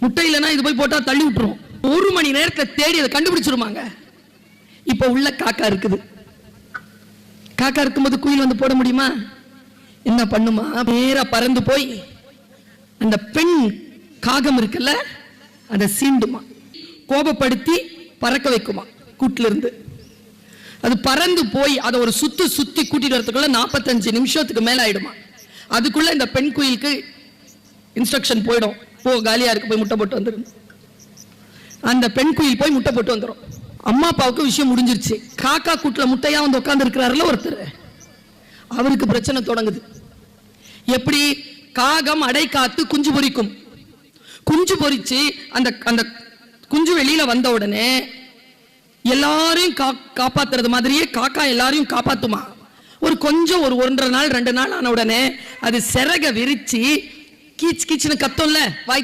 முட்டை இல்லைன்னா இது போய் போட்டால் தள்ளி விட்டுரும். ஒரு மணி நேரத்தில் தேடி அதை கண்டுபிடிச்சிருமாங்க. இப்போ உள்ள காக்கா இருக்குது. காக்கா இருக்கும்போது குயில் வந்து போட முடியுமா? என்ன பண்ணுமா? நேராக பறந்து போய் அந்த பெண் காகம் இருக்குல்ல அதை சீண்டுமா. கோபப்படுத்தி பறக்க வைக்குமா கூட்டுல இருந்து அது பறந்து போய் அதை ஒரு சுத்து சுத்தி கூட்டிட்டு வரதுக்குள்ள நாற்பத்தஞ்சு நிமிஷத்துக்கு மேல ஆயிடுமா. அதுக்குள்ள இந்த பெண் குயிலுக்கு இன்ஸ்ட்ரக்ஷன் போயிடும். போ காலியா இருக்கு போய் முட்டை போட்டு வந்துடும் அந்த பெண் குயில் போய் முட்டை போட்டு வந்துடும் அம்மா அப்பாவுக்கு விஷயம் முடிஞ்சிருச்சு. காக்கா கூட்டில் முட்டையா வந்து உட்கார்ந்து இருக்கிறாருல ஒருத்தர். அவருக்கு பிரச்சனை தொடங்குது. எப்படி? காகம் அடை காத்து குஞ்சு பொரிக்கும். குஞ்சு பொரிச்சு அந்த அந்த குஞ்சு வெளியில வந்த உடனே எல்லாரையும் கா காப்பாத்துறது மாதிரியே காக்கா எல்லாரையும் காப்பாத்துமா. ஒரு கொஞ்சம் ஒரு ஒன்றரை நாள் ரெண்டு நாள் ஆன உடனே அது சிறக விரிச்சு கீச் கீச்சுன்னு கத்தோம்ல வாய்